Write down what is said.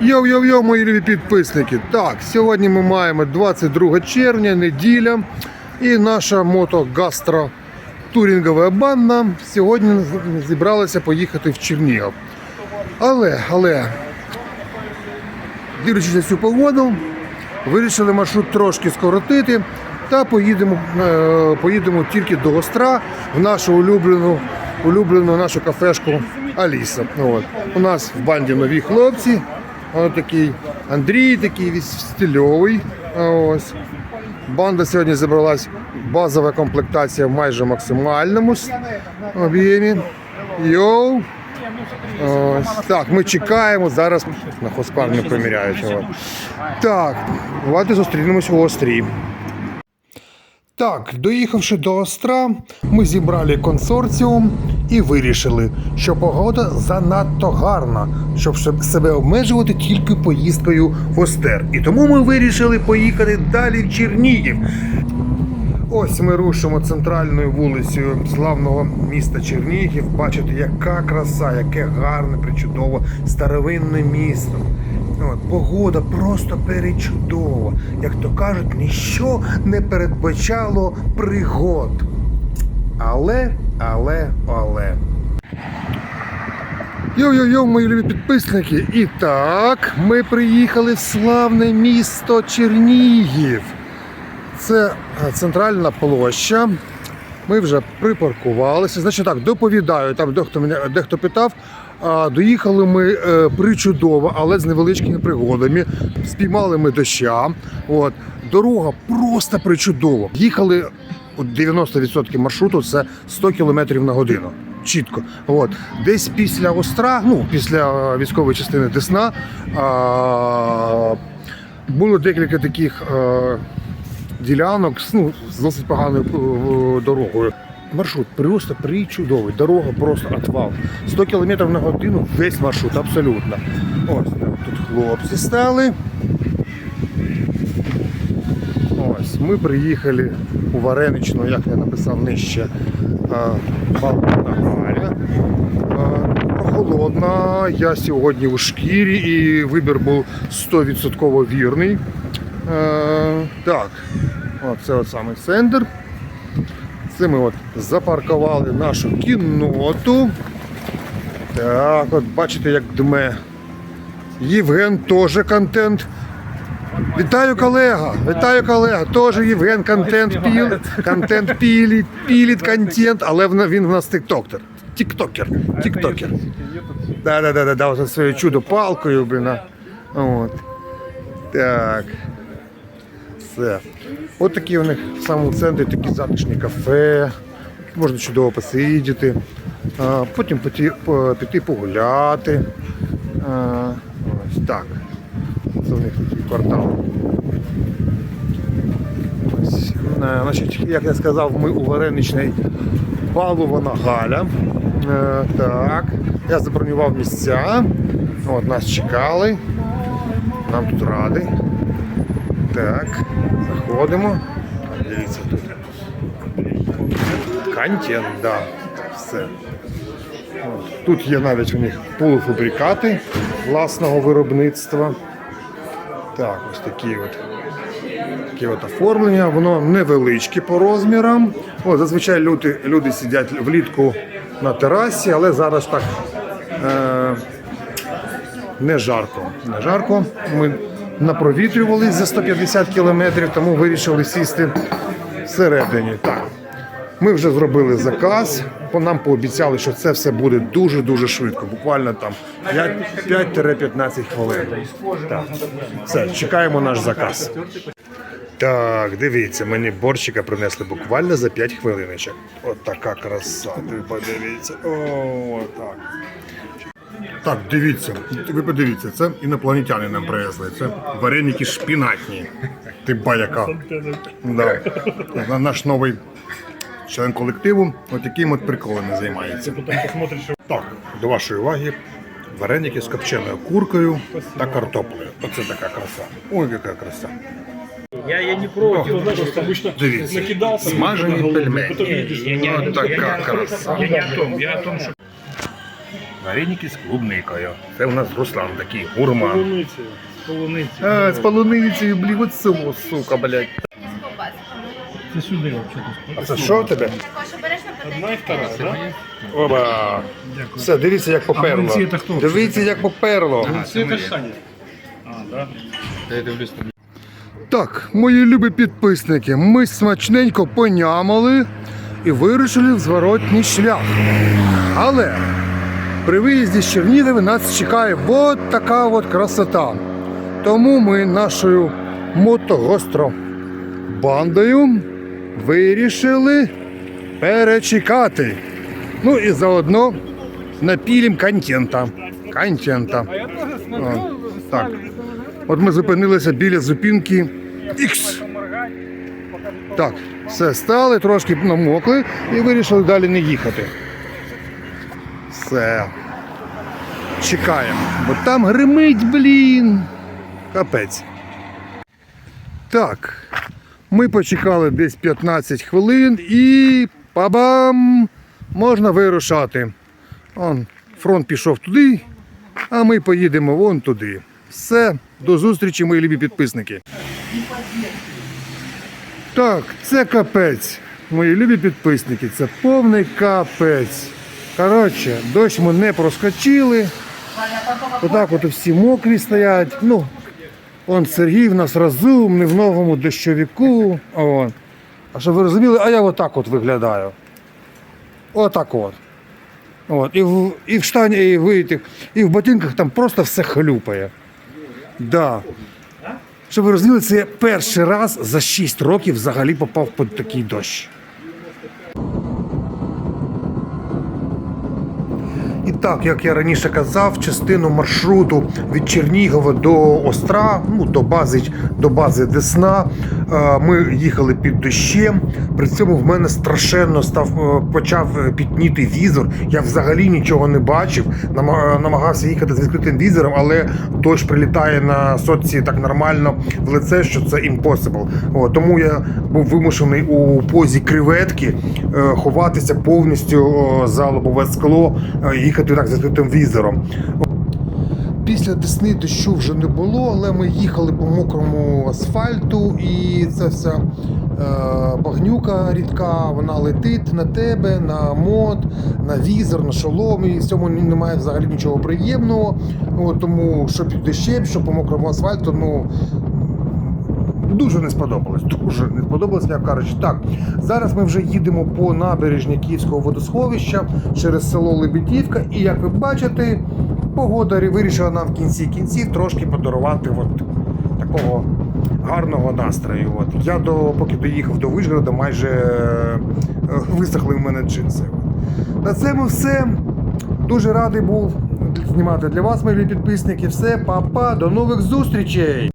Йо-йо-йо, мої любі підписники. Так, сьогодні ми маємо 22 червня, неділя. І наша мотогастро турінгова банда сьогодні зібралася поїхати в Чернігів. Але, але, дивлячись на цю погоду, вирішили маршрут трошки скоротити та поїдемо, е, поїдемо тільки до Остра в нашу улюблену, улюблену нашу кафешку Аліса. От. У нас в банді нові хлопці. Ось такий Андрій, такий весь стильовий. Ось. Банда сьогодні зібралась базова комплектація в майже максимальному об'ємі. Йоу! Ось. Так, ми чекаємо. Зараз на хоспарню приміряють. Так, давайте зустрінемось у Острі. Так, доїхавши до Остра, ми зібрали консорціум і вирішили, що погода занадто гарна, щоб себе обмежувати тільки поїздкою в Остер. І тому ми вирішили поїхати далі в Чернігів. Ось ми рушимо центральною вулицею славного міста Чернігів. Бачите, яка краса, яке гарне, причудове старовинне місто. От, погода просто перечудова. Як то кажуть, ніщо не передбачало пригод. Але, але, але. Йо-йо-йо, мої любі підписники. І так, ми приїхали в славне місто Чернігів. Це е, центральна площа. Ми вже припаркувалися. Значить так, доповідаю, там дехто мене дехто питав. А, доїхали ми е, причудово, але з невеличкими пригодами. Спіймали ми доща. От. Дорога просто причудова. Їхали от 90% маршруту це 100 км на годину. Чітко. От. Десь після Остра, ну, після е, військової частини Десна, а, було декілька таких. е, ділянок ну, з досить поганою дорогою. Маршрут просто причудовий, дорога просто отвал. 100 км на годину весь маршрут, абсолютно. Ось тут хлопці стали. Ось, ми приїхали у Вареничну, як я написав нижче, Балкона Галя. Е, Прохолодна, я сьогодні у шкірі і вибір був 100% вірний. Е, так, це от саме центр. Це ми от запаркували нашу кінноту. Так, от бачите, як дме. Євген теж контент. Вітаю колега! Вітаю колега! Теж Євген контент піл, контент пілить, пілить контент, але він в нас тіктокер. Тіктокер. Тіктокер. Да, да, да, да, да, ось своєю чудо палкою, блін. От. Так. Все. От такі у них в самому центрі такі затишні кафе. Можна чудово посидіти, потім піти, погуляти. Ось так. Це у них такий квартал. Ось, е, значить, як я сказав, ми у Вареничній балувана Галя. Е, так. Я забронював місця. От, нас чекали. Нам тут ради. Так, заходимо. Дивіться тут. Контент, да. Все. От. Тут є навіть у них полуфабрикати власного виробництва. Так, ось такі от. Такі от оформлення, воно невеличке по розмірам. О, зазвичай люди, люди сидять влітку на терасі, але зараз так е, не жарко. Не жарко. Ми напровітрювались за 150 кілометрів, тому вирішили сісти всередині. Так. Ми вже зробили заказ, по нам пообіцяли, що це все буде дуже-дуже швидко, буквально там 5 5-15 хвилин. Так. Все, чекаємо наш заказ. Так, дивіться, мені борщика принесли буквально за 5 хвилиночок. От така краса. Ви подивіться. О, так. Так, дивіться, ви подивіться, це інопланетяни нам привезли. Це вареники шпінатні. Ти баяка. Да. На- Наш новий член колективу от таким от приколами займається. Так, до вашої уваги. Вареники з копченою куркою та картоплею. Оце така краса. Ой, яка краса. Я, я не против. Просто обычно Дивіться, накидался. смажені пельмені. Потом видишь, я така не краса. Я не о том. Я о том, что Вареники з клубникою. Це у нас Руслан такий гурман. Полуницею. Полуницею. А, з полуницею, блін, от цього, сука, блядь. Це сюди взагалі. А це що в тебе? Одна і втора, так? Оба. Дякую. Все, дивіться, як поперло. млинці це хто? Дивіться, як поперло. Це ж Саня. А, так? Так, мої любі підписники, ми смачненько понямали і вирушили в зворотній шлях. Але при виїзді з Чернігова нас чекає от така от красота. Тому ми нашою мотогостробандою вирішили перечекати. Ну і заодно напілім контента. Контента. О, так. От ми зупинилися біля зупинки X. Так, все, стали, трошки намокли і вирішили далі не їхати. Все. Чекаємо. Бо там гримить, блін. Капець. Так. Ми почекали десь 15 хвилин і па-бам! Можна вирушати. Он, фронт пішов туди, а ми поїдемо вон туди. Все, до зустрічі, мої любі підписники. Так, це капець. Мої любі підписники, це повний капець. Коротше, дощ ми не проскочили. Отак от всі мокрі стоять. Ну, он Сергій в нас розумний в новому дощовіку. О. А щоб ви розуміли, а я отак от виглядаю. Отак от. От. І, в, і в штані, і в, этих- і в ботинках там просто все хлюпає. Да. Щоб ви розуміли, це я перший раз за 6 років взагалі попав під такий дощ. Так, як я раніше казав, частину маршруту від Чернігова до Остра, ну до бази, до бази Десна, е, ми їхали під дощем. При цьому в мене страшенно став е, почав е, пітніти візор. Я взагалі нічого не бачив. Намагався їхати з відкритим візором, але дощ прилітає на сотці так нормально в лице, що це impossible. О, тому я був вимушений у позі креветки ховатися повністю за лобове скло, їхати так з відкритим візором. Після Десни дощу вже не було, але ми їхали по мокрому асфальту, і ця вся е, багнюка рідка, вона летить на тебе, на мод, на візор, на шолом. І в цьому немає взагалі нічого приємного. От, тому що під дощем, що по мокрому асфальту, ну. Дуже не сподобалось. Дуже не сподобалось, як кажучи. Так, зараз ми вже їдемо по набережні Київського водосховища через село Лебедівка. І як ви бачите, погода вирішила нам в кінці кінців трошки подарувати от такого гарного настрою. От. Я до, поки доїхав до Вишгорода, майже е, висохли в мене джинси. На цьому все. Дуже радий був знімати для вас, мої підписники. Все, па-па, до нових зустрічей!